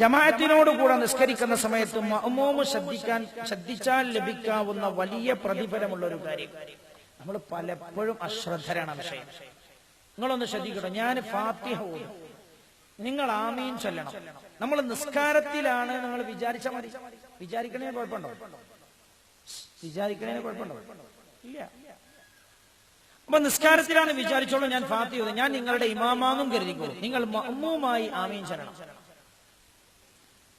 ജമാഅത്തിനോട് കൂടെ നിസ്കരിക്കുന്ന സമയത്ത് മഅ്മൂമ് ശ്രദ്ധിക്കാൻ ശ്രദ്ധിച്ചാൽ ലഭിക്കാവുന്ന വലിയ പ്രതിഫലമുള്ള ഒരു കാര്യം. നമ്മൾ പലപ്പോഴും അശ്രദ്ധരാണ് വിഷയം നിങ്ങളൊന്ന് ശ്രദ്ധിക്കണം ഞാൻ ഫാത്തിഹ ഓടും നിങ്ങൾ ആമീൻ ചൊല്ലണം. നമ്മൾ നിസ്കാരത്തിലാണ് നിങ്ങൾ വിചാരിച്ച മതി. വിചാരിക്കണേ കുഴപ്പമുണ്ടോ? വിചാരിക്കണേ കുഴപ്പമുണ്ടോ? ഇല്ല. അപ്പൊ നിസ്കാരത്തിലാണ് വിചാരിച്ചോളൂ ഞാൻ ഫാത്തി ഓതും. ഞാൻ നിങ്ങളുടെ ഇമാമാന്നും കരുതിക്കോളൂ. നിങ്ങൾ മഅ്മൂമായി ആമീൻ ചൊല്ലണം.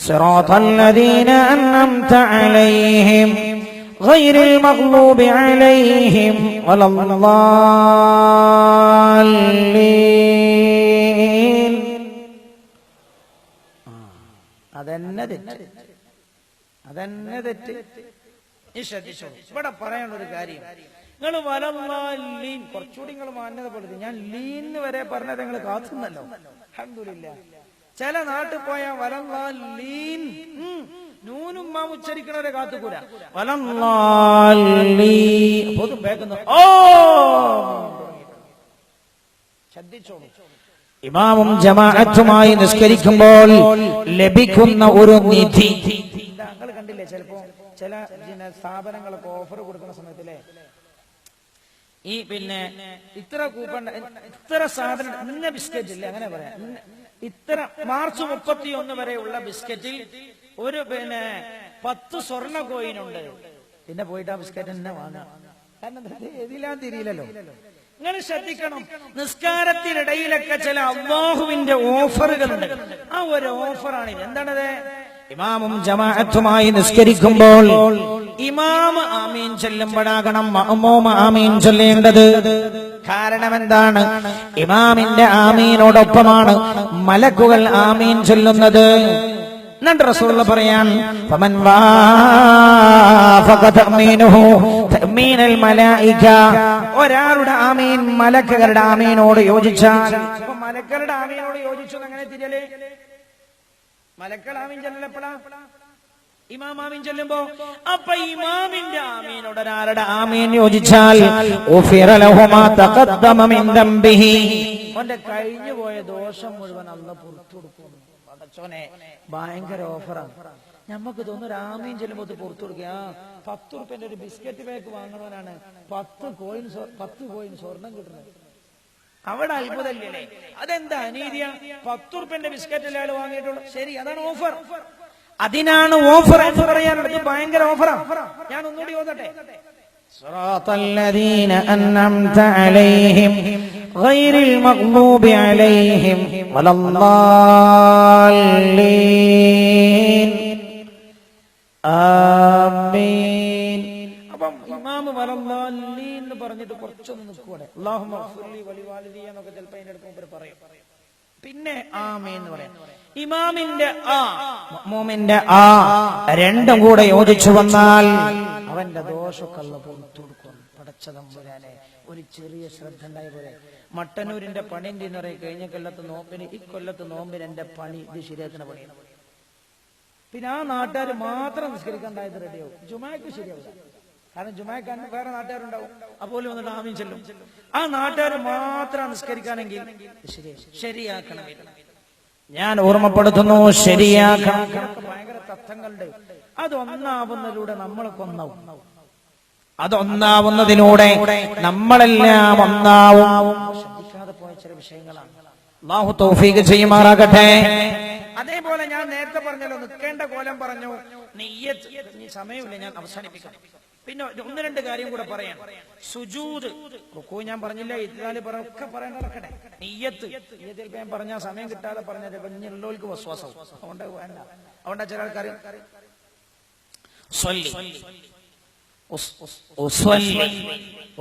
صراط الذين أنعمت عليهم غير المغلوب عليهم ولا الضالين അതന്നെ തെറ്റ് അതന്നെ തെറ്റ് നീ ശ്രദ്ധിച്ചോ ഇവിടെ പറയാനുള്ള ഒരു കാര്യം നിങ്ങൾ വലീൻ കുറച്ചുകൂടി നിങ്ങൾ മാന്യത പെടുത്തി ഞാൻ ലീന്ന് വരെ പറഞ്ഞത് നിങ്ങൾ കാത്തുന്നല്ലോ അൽഹംദുലില്ല ചില നാട്ടിൽ പോയ വലല്ലാലീൻ നൂനും മാ ഉച്ചരിക്കണവരെ കാത്തുകൂല വലല്ലാലീ ഓ! ഇമാമും ജമാഅത്തുമായി നിസ്കരിക്കുമ്പോൾ ലഭിക്കുന്ന ഒരു നിധി. താങ്കൾ കണ്ടില്ലേ ചിലപ്പോ ചില സ്ഥാപനങ്ങളൊക്കെ ഓഫർ കൊടുക്കുന്ന സമയത്തില്ലേ? ഈ പിന്നെ ഇത്ര കൂപ്പൺ ഇത്ര സാധനം ഇന്ന ബിസ്ക്കറ്റ് ഇല്ലേ? അങ്ങനെ പറയാം. ഇത്ര മാർച്ച് മുപ്പത്തി ഒന്ന് വരെയുള്ള ബിസ്ക്കറ്റിൽ ഒരു പിന്നെ പത്ത് സ്വർണ കോയിനുണ്ട് പിന്നെ പോയിട്ട് ആ ബിസ്ക്കറ്റ് തന്നെ വാങ്ങാം. കാരണം എതിലാൻ തിരിയില്ലല്ലോ. നിങ്ങൾ ശ്രദ്ധിക്കണം. നിസ്കാരത്തിനിടയിലൊക്കെ ചില അള്ളാഹുവിന്റെ ഓഫറുകളുണ്ട്. ആ ഒരു ഓഫറാണ് ഇത്. എന്താണത്? ഇമാമും ജമാഅത്തുമായി നിസ്കരിക്കുമ്പോൾ ഇമാമ് ആമീൻ ചൊല്ലുമ്പോഴാകണം മഅമൂമ ആമീൻ ചൊല്ലേണ്ടത്. കാരണം എന്താണ് ഇമാമിന്റെ ആമീനോടൊപ്പമാണ് മലക്കുകൾ ആമീൻ ചൊല്ലുന്നത്. എന്നിട്ട് റസൂലുള്ള പറയാൻ ഫമൻ ഒരാളുടെ ആമീൻ മലക്കുകളുടെ ആമീനോട് യോജിച്ചാൽ അപ്പൊ മലക്കളുടെ ആമീനോട് യോജിച്ചു അങ്ങനെ തിരിയൽ? മലക്കൾ ആമീൻ ചെല്ലപ്പെടാ? ഇമാം ആമീൻ ചെല്ലുമ്പോ അപ്പൊ ഇമാമിന്റെ ആമീൻ യോജിച്ചാൽ അവന്റെ കഴിഞ്ഞു പോയ ദോഷം മുഴുവൻ അല്ല പുറത്തു ഭയങ്കര ഓഫറാണ് നമുക്ക് തോന്നുന്നു രാമീൻ ചെല്ലുമ്പോ പുറത്തു കൊടുക്കുക പത്ത് റുപ്യന്റെ ഒരു ബിസ്ക്കറ്റ് പാക്ക് വാങ്ങണവനാണ് പത്ത് കോയിൻ പത്ത് കോയിൻ സ്വർണം കിട്ടുന്നത്. അവിടെ അത്ഭുതല്ലേ അതെന്താ അനീതിയ? പത്ത് റുപ്യന്റെ ബിസ്ക്കറ്റ് അയാൾ വാങ്ങിയിട്ടുള്ളൂ? ശരി അതാണ് ഓഫർ. അതിനാണ് ഓഫർ എന്ന് പറയാനുള്ളത് ഇത് ഭയങ്കര ഓഫറാണ് ഞാൻ ഒന്നുകൂടി ഓതട്ടെ صراط الذين أنعمت عليهم غير المغضوب عليهم ولا الضالين آمين അപ്പം ഇമാമ് വലല്ലാലി എന്ന് പറഞ്ഞിട്ട് കുറച്ചൊന്ന് നിൽക്കുവാടെ അള്ളാഹു വലിവാലിദി എന്നൊക്കെ ചിലപ്പോ അതിന്റെ അടുത്ത് മുമ്പ് പറയും പിന്നെ ആമേ എന്ന് പറയാം. ഇമാമിന്റെ ആ മോമിന്റെ ആ രണ്ടും കൂടെ യോജിച്ചു വന്നാൽ അവന്റെ ദോഷക്കള്ള പുറത്തു കൊടുക്കും പടച്ച തമ്പുരാനെ ഒരു ചെറിയ ശ്രദ്ധ ഉണ്ടായ പോലെ മട്ടന്നൂരിന്റെ പണിന്റെ എന്ന് പറയും? കഴിഞ്ഞ കൊല്ലത്ത് നോമ്പിന് ഈ കൊല്ലത്ത് നോമ്പിന് എന്റെ പണി ഇത് ശരിയാക്കുന്ന പണിയാണ്. പിന്നെ ആ നാട്ടുകാർ മാത്രം നിസ്കരിക്കാണ്ടായത് റെഡിയാവും. ജുമാക്ക് ശരിയാവില്ല. കാരണം ജുമാക്കാൻ വേറെ നാട്ടുകാരുണ്ടാവും. അപ്പോൾ വന്നിട്ട് ആമീൻ ചെല്ലും. ആ നാട്ടുകാർ മാത്രം നിസ്കരിക്കാനെങ്കിൽ ശരിയാ- ശരിയാക്കണം. ഞാൻ ഓർമ്മപ്പെടുത്തുന്നു ശരിയാക്കണം. ഭയങ്കര തത്വങ്ങളുണ്ട്. അത് ഒന്നാവുന്നതിലൂടെ നമ്മളൊക്കെ ഒന്നാവും അതൊന്നാവുന്നതിലൂടെ നമ്മളെല്ലാം ഒന്നാവും. ശ്രദ്ധിക്കാതെ പോയ ചില വിഷയങ്ങളാണ്. അള്ളാഹു തൗഫീഖ് ചെയ്യുമാറാകട്ടെ. അതേപോലെ ഞാൻ നേരത്തെ പറഞ്ഞല്ലോ നിൽക്കേണ്ട കോലം പറഞ്ഞു. നീ സമയമില്ല ഞാൻ അവസാനിപ്പിക്കാം. പിന്നെ ഒന്ന് രണ്ട് കാര്യം കൂടെ പറയാം. സുജൂത്. റുക്കു ഞാൻ പറഞ്ഞില്ല ഇത്തിനാല് പറ ഒക്കെ പറയാൻ നടക്കട്ടെ. നെയ്യത്ത് നെയ്യത്തിൽ ഞാൻ പറഞ്ഞ സമയം കിട്ടാതെ പറഞ്ഞത് കുഞ്ഞുള്ളവർക്ക് വിശ്വാസം അതുകൊണ്ട് വേണ്ട. അതുകൊണ്ടാ ചില ആൾക്കാർ.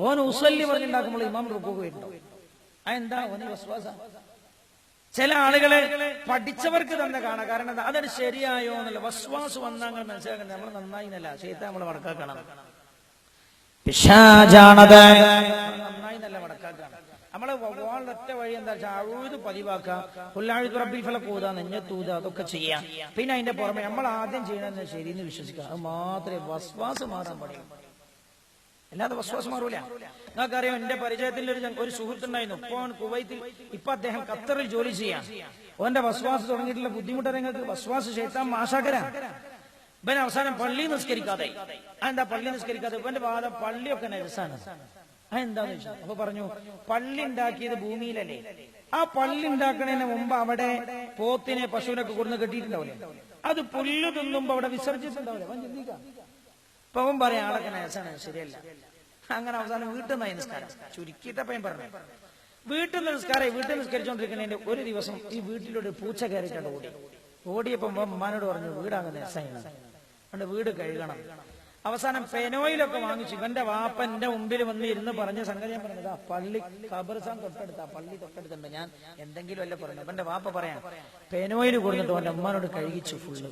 ഓൻ ഉസല്ലി പറഞ്ഞുണ്ടാക്കുമ്പോൾ ഇമാം റുക്കു വരുന്നുണ്ടോ അതെന്താ? ഓന് വിശ്വാസം ചില ആളുകളെ പഠിച്ചവർക്ക് തന്നെ കാണാം. കാരണം അതൊരു ശരിയായോ എന്നല്ല വസ്വാസ് വന്നാൽ മനസ്സിലാക്കുന്നത് നമ്മൾ നന്നായി എന്നല്ല. ചെയ്ത നമ്മൾ വടക്കാക്കണം. പിശാചാണത്. നമ്മളെ ഒറ്റ വഴി എന്താ വെച്ചാൽ അഴുത് പതിവാക്കാം പുല്ലാഴുത് റബ്ബിൽ ഫല കൂതാ നെഞ്ഞത്തൂത അതൊക്കെ ചെയ്യാം. പിന്നെ അതിന്റെ പുറമെ നമ്മൾ ആദ്യം ചെയ്യണമെന്ന് ശരിയെന്ന് വിശ്വസിക്കുക. അത് മാത്രമേ വസ്വാസ് മാറാൻ പാടില്ല അല്ലാതെ വസ്വാസം മാറൂല. നിങ്ങൾക്കറിയാം എന്റെ പരിചയത്തിൽ ഒരു ഒരു സുഹൃത്തുണ്ടായിരുന്നു. ഇപ്പൊ അവൻ കുവൈത്തിൽ ഇപ്പൊ അദ്ദേഹം ഖത്തറിൽ ജോലി ചെയ്യാം. ഓന്റെ വസ്വാസ് തുടങ്ങിയിട്ടുള്ള ബുദ്ധിമുട്ട് നിങ്ങൾക്ക് വസ്വാസ് ചേത്താൻ മാഷാക്കരാ. ഇവൻ അവസാനം പള്ളി നിസ്കരിക്കാതെ. അതെന്താ പള്ളി നിസ്കരിക്കാതെ? ഇവന്റെ വാദം പള്ളിയൊക്കെ നരസാണ്. അതെന്താന്ന് വെച്ചാൽ അപ്പൊ പറഞ്ഞു പള്ളി ഉണ്ടാക്കിയത് ഭൂമിയിലല്ലേ? ആ പള്ളി ഉണ്ടാക്കണതിന് മുമ്പ് അവിടെ പോത്തിനെ പശുവിനൊക്കെ കൊടുന്ന് കെട്ടിയിട്ടുണ്ടാവില്ലേ? അത് പുല്ല് തിന്നുമ്പോ അവിടെ വിസർജിച്ചിട്ടുണ്ടാവില്ലേ? അവൻ പറയാം ആളൊക്കെ നരസാണ് ശരിയല്ല. അങ്ങനെ അവസാനം വീട്ടിൽ നിന്നായി നിസ്കാരം. ചുരുക്കിയിട്ടപ്പോ ഞാൻ പറഞ്ഞു. വീട്ടിൽ നിസ്കാരം വീട്ടിൽ നിസ്കരിച്ചോണ്ടിരിക്കുന്നതിന്റെ ഒരു ദിവസം ഈ വീട്ടിലൊരു പൂച്ച കയറിയിട്ടുണ്ട് ഓടി. ഓടിയപ്പോ ഉമ്മാനോട് പറഞ്ഞു വീടാകുന്ന നരസാണ് അതുകൊണ്ട് വീട് കഴുകണം. അവസാനം പെനോയിലൊക്കെ വാങ്ങിച്ചു. ഇവന്റെ വാപ്പ എന്റെ മുമ്പിൽ വന്ന് ഇരുന്ന് പറഞ്ഞ സംഗതി ഞാൻ പറഞ്ഞത് പള്ളി കബർസാൻ തൊട്ടടുത്താ പള്ളി തൊട്ടടുത്തുണ്ട്. ഞാൻ എന്തെങ്കിലും അല്ല പറഞ്ഞു ഇവന്റെ വാപ്പ പറയാം പെനോയിൽ കൊടുത്തിട്ട് അവന്റെ ഉമ്മാനോട് കഴുകിച്ചു ഫുള്ള്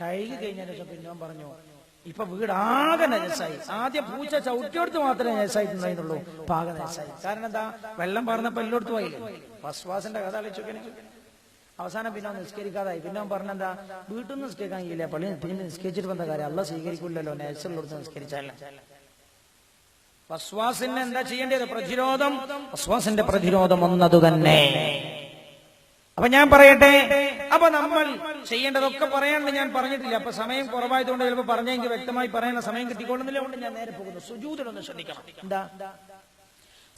കഴുകി കഴിഞ്ഞതിന് ശേഷം പിന്നെ ഞാൻ പറഞ്ഞു ഇപ്പൊ വീട് ആകെ നജസായി ആദ്യം പൂച്ച ചവിട്ടിയോടത്ത് മാത്രമേ നജസായിട്ടുണ്ടായിരുന്നുള്ളൂ പാക നജസായി കാരണം എന്താ? വെള്ളം പറഞ്ഞപ്പോ എല്ലായിടത്തും ആയില്ലേ? വസ്വാസിന്റെ കഥ ആലോചിച്ചൊക്കെ അവസാനം പിന്നെ നിസ്കരിക്കാതായി. പിന്നെ അവൻ പറഞ്ഞെന്താ? വീട്ടിൽ നിന്ന് നിസ്കരിക്കാൻ കഴിയില്ല. പള്ളി പിന്നെ നിസ്കരിച്ചിട്ട് വന്ന കാര്യം അല്ല സ്വീകരിക്കില്ലല്ലോ. നേഴ്സറിലെടുത്ത് നിസ്കരിച്ചാലും വസ്വാസിന് എന്താ ചെയ്യേണ്ടത്? പ്രതിരോധം. വസ്വാസിന്റെ പ്രതിരോധം ഒന്നത് തന്നെ. അപ്പൊ ഞാൻ പറയട്ടെ? അപ്പൊ നമ്മൾ ചെയ്യേണ്ടതൊക്കെ പറയാണ്ട് ഞാൻ പറഞ്ഞിട്ടില്ല. അപ്പൊ സമയം കുറവായതുകൊണ്ട് ചിലപ്പോ പറഞ്ഞെങ്കിൽ വ്യക്തമായി പറയുന്ന സമയം കിട്ടിക്കൊള്ളുന്നില്ല. കൊണ്ട് ഞാൻ നേരെ പോകുന്നു. സുജൂതിലൊന്ന് ശ്രദ്ധിക്കണം. എന്താ?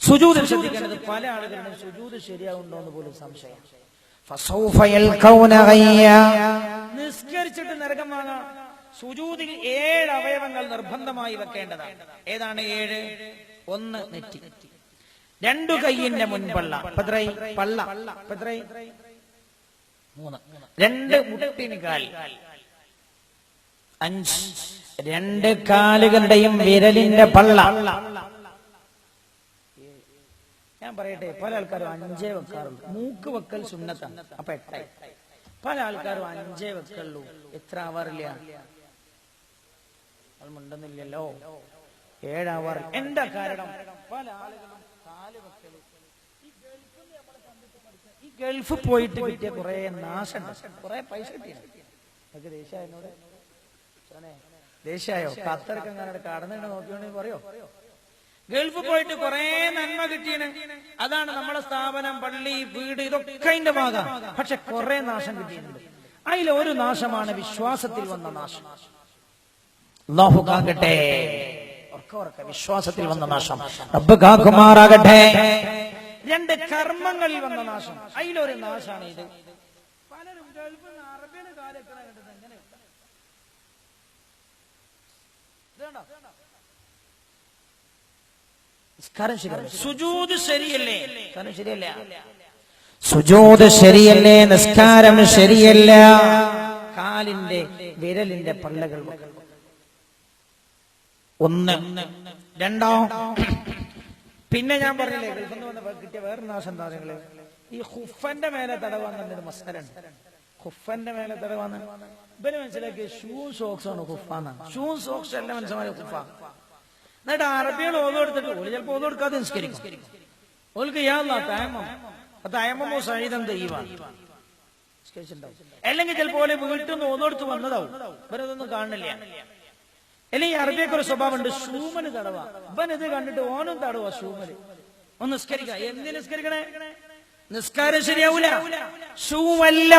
സുജൂതിൽ ശ്രദ്ധിക്കേണ്ടത് പല ആളുകളും സുജൂത് ശരിയാകുന്നുണ്ടോ എന്ന് പോലും സംശയം. നിസ്കരിച്ചിട്ട് നരകം വാങ്ങാം. സുജൂതിൽ ഏഴ് അവയവങ്ങൾ നിർബന്ധമായി വെക്കേണ്ടതാണ്. ഏതാണ് ഏഴ്? ഒന്ന് നെറ്റി. രണ്ടു കൈയിന്റെ മുൻപള്ള. പത്രൈ പള്ള. പത്രൈ. മൂന്ന്. രണ്ട് മുട്ടിന് കാൽ. അഞ്ച്. രണ്ട് കാലുകളുടെയും വിരലിന്റെ പള്ള. ഞാൻ പറയട്ടെ പല ആൾക്കാരും അഞ്ചേ വെക്കാറുള്ളൂ. മൂക്ക് വെക്കൽ സുന്നത്താണ്. അപ്പൊ എട്ടായി. പല ആൾക്കാരും അഞ്ചേ വെക്കുള്ളൂ എത്ര ആവാറില്ല അത് മിണ്ടുന്നില്ലല്ലോ. ഏഴാവാറ് എന്താ കാരണം? പല ആളുകളും കാൽ വെക്കലും ഈ ഗൾഫ് പോയിട്ട് കിട്ടിയ കുറെ നാശം കുറെ പൈസ കിട്ടിയ നിങ്ങൾക്ക് ദേഷ്യായനോട് ദേഷ്യായോ? ഖത്തർക്ക് അങ്ങനെ കടന്നിട്ട് നോക്കിയോണ്ടെങ്കിൽ പറയോ? ഗൾഫ് പോയിട്ട് കുറെ നന്മ കിട്ടിയാണ് അതാണ് നമ്മളെ സ്ഥാപനം പള്ളി വീട് ഇതൊക്കെ അതിന്റെ ഭാഗം. പക്ഷെ കുറെ നാശം കിട്ടിയിട്ടുണ്ട് അതിൽ ഒരു നാശമാണ് വിശ്വാസത്തിൽ വന്ന നാശം. അല്ലാഹു കാക്കട്ടെ. വിശ്വാസത്തിൽ വന്ന നാശം. റബ്ബ് കാക്കുമാറാകട്ടെ. രണ്ട് കർമ്മങ്ങളിൽ വന്ന നാശം. അതിലൊരു നാശാണ് ഇത്. പലരും ഗൾഫിൽ നിന്ന് അറബിയുടെ ഇതുകണ്ടോ? നിസ്കാരം ശരിയല്ല? സുജൂത് ശരിയല്ലേ? ശരിയല്ല. സുജൂദ് ശരിയല്ലേ? നിസ്കാരം ശരിയല്ല. കാലിന്റെ വിരലിന്റെ പള്ളകൾ ഒന്ന് രണ്ടോ? പിന്നെ ഞാൻ പറഞ്ഞില്ലേ ഗൾഫിൽ നിന്ന് വന്നപ്പോ കിട്ടിയ വേറെ നാശം എന്താ നിങ്ങൾ? ഈ ഹുഫന്റെ മേലെ തടവാന്നൊരു മസ്തരുണ്ട് ഹുഫന്റെ മേലെ തടവാന്ന് ഇവന് മനസ്സിലാക്കിയ ഷൂ സോക്സ് ആണ് ഹുഫാന്ന് ഷൂ സോക്സ് അല്ല മനസ്സിലായ ഹുഫ. എന്നിട്ട് അറബികൾ ഓതോ എടുത്തിട്ട് ഓൽ ചിലപ്പോ ഓതോ എടുക്കാതെ നിസ്കരിക്കും. ഓൽക്ക് സഹിതം ദൈവമാണ് അല്ലെങ്കിൽ ചിലപ്പോ ഓലെ വീട്ടിൽ നിന്ന് ഓതോടുത്ത് വന്നതാവും. ഇവരതൊന്നും കാണില്ല അല്ലെങ്കിൽ അറബിയൊക്കെ ഒരു സ്വഭാവം ഉണ്ട് ഷൂമന് തടവ. ഇവൻ ഇത് കണ്ടിട്ട് ഓനും തടവ ഷൂമന് ഒന്ന് നിസ്കരിക്ക. എന്ത് നിസ്കരിക്കണേ? നിസ്കാരം ശരിയാവൂല. ഷൂ അല്ല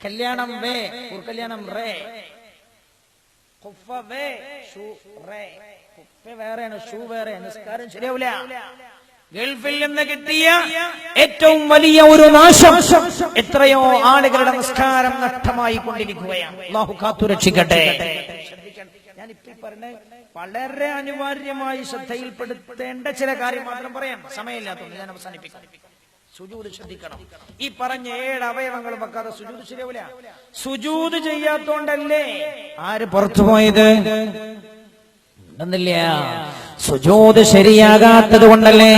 കല്യാണം വേ കല്യാണം റേ. വേറെയാണ് ഷൂ വേറെ. നിസ്കാരം ശരിയാവില്ല ഗൾഫിൽ നിന്ന് കിട്ടിയ ഏറ്റവും വലിയ ഒരു നാശം എത്രയോ ആളുകളുടെ നിസ്കാരം നഷ്ടമായി കൊണ്ടിരിക്കുകയാണ് അള്ളാഹു കാത്തുരക്ഷിക്കട്ടെ ഞാൻ ഇപ്പൊ പറഞ്ഞ വളരെ അനിവാര്യമായി ശ്രദ്ധയിൽപ്പെടുത്തേണ്ട ചില കാര്യം മാത്രം പറയാം. സമയമില്ലാത്തതുകൊണ്ട് ഞാൻ അവസാനിപ്പിക്കാം. സുജൂത് ശ്രദ്ധിക്കണം. ഈ പറഞ്ഞ ഏഴ് അവയവങ്ങൾ വെക്കാതെ സുജൂത് ശരിയാവില്ല. സുജൂത് ചെയ്യാത്തോണ്ടല്ലേ? ആര് പുറത്തു പോയത്? ഉണ്ടെന്നില്ല. സുജൂത് ശരിയാകാത്തത് കൊണ്ടല്ലേ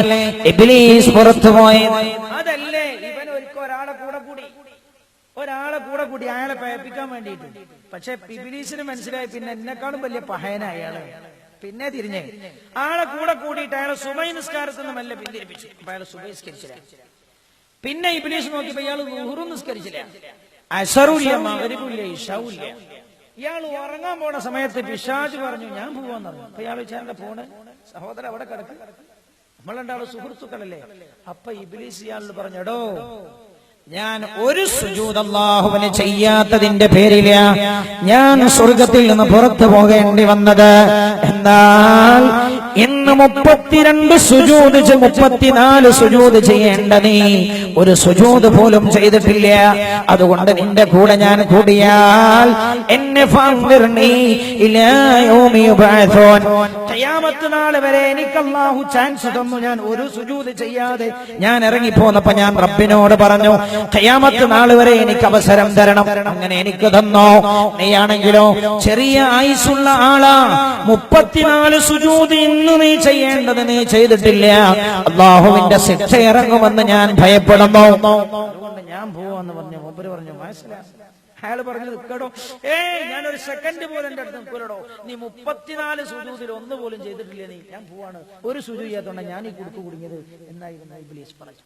ഇബ്ലീസ് പുറത്തു പോയത്? അതല്ലേ. ഇവൻ ഒരിക്കൽ ഒരാളെ കൂടെ കൂടി. ഒരാളെ കൂടെ കൂടി അയാളെ പയപ്പിക്കാൻ വേണ്ടിയിട്ട്. പക്ഷെ പിബിലീസിന് മനസ്സിലായി. പിന്നെ എന്നെക്കാളും വലിയ പഹയന അയാൾ. പിന്നെ തിരിഞ്ഞേ. ആളെ കൂടെ കൂടിയിട്ട് അയാളെ സുബൈ നിസ്കാരത്തിൽ നിന്ന് മെല്ലെ പിന്തിരിപ്പിച്ചു അപ്പൊ അയാളെ സുബൈ നിസ്കരിച്ചില്ല. പിന്നെ ഇബിലീസ് നോക്കിയപ്പോ ഇയാൾ ഊഹുറും നിസ്കരിച്ചില്ല. ഇയാൾ ഉറങ്ങാൻ പോണ സമയത്ത് പിശാജ് പറഞ്ഞു ഞാൻ പോവാന്ന് പറഞ്ഞു അപ്പൊ ഇയാൾ വെച്ചാൽ പോണ്? സഹോദരൻ അവിടെ കിടക്ക്. നമ്മളുണ്ടാവും സുഹൃത്തുക്കളല്ലേ. അപ്പൊ ഇബിലീസ് ഇയാളോട് പറഞ്ഞെടോ ഞാൻ ഒരു അല്ലാഹുവിന് ചെയ്യാത്തതിന്റെ പേരില ഞാൻ സ്വർഗത്തിൽ നിന്ന് പുറത്തു പോകേണ്ടി വന്നത്. എന്നാൽ മുപ്പത്തിരണ്ട് സുജൂദ് ചെ- മുപ്പത്തിനാല് സുജൂദ് ചെയ്യേണ്ട നീ. ഒരു സുജൂദ് പോലും ചെയ്തിട്ടില്ല. അതുകൊണ്ട് നിന്റെ കൂടെ ഞാൻ കൂടിയാൽ എന്നെ വരെ എനിക്ക് ചാൻസ് തന്നു. ഞാൻ ഒരു സുജൂത് ചെയ്യാതെ ഞാൻ ഇറങ്ങിപ്പോന്നപ്പോ ഞാൻ റബ്ബിനോട് പറഞ്ഞു കയ്യാമത്ത് നാൾ വരെ എനിക്ക് അവസരം തരണം. അങ്ങനെ എനിക്ക് തന്നോ? നീയാണെങ്കിലോ ചെറിയ ആയുസുള്ള ആളാ. മുപ്പത്തിനാല് സുജൂതി ഇന്ന് നീ ചെയ്യേണ്ടത് നീ ചെയ്തിട്ടില്ല. അള്ളാഹുവിന്റെ ശിക്ഷ ഇറങ്ങുമെന്ന് ഞാൻ ഭയപ്പെടുന്നു. ഞാൻ പോവാന്ന് പറഞ്ഞു മൂപ്പര് പറഞ്ഞു അയാൾ പറഞ്ഞു നിൽക്കടോ ഏ ഞാനൊരു സെക്കൻഡ് പോലും എന്റെ അടുത്ത് നിൽക്കൂലടോ. നീ മുപ്പത്തിനാല് സുജൂതിൽ ഒന്ന് പോലും ചെയ്തിട്ടില്ല നീ? ഞാൻ പോവാണ്. ഒരു സുജു ചെയ്യാത്തോണ്ട ഞാൻ ഈ കുടുക്ക് കുടുങ്ങിയത്. എന്നായിരുന്നു ഇബ്ലീസ് പറഞ്ഞു.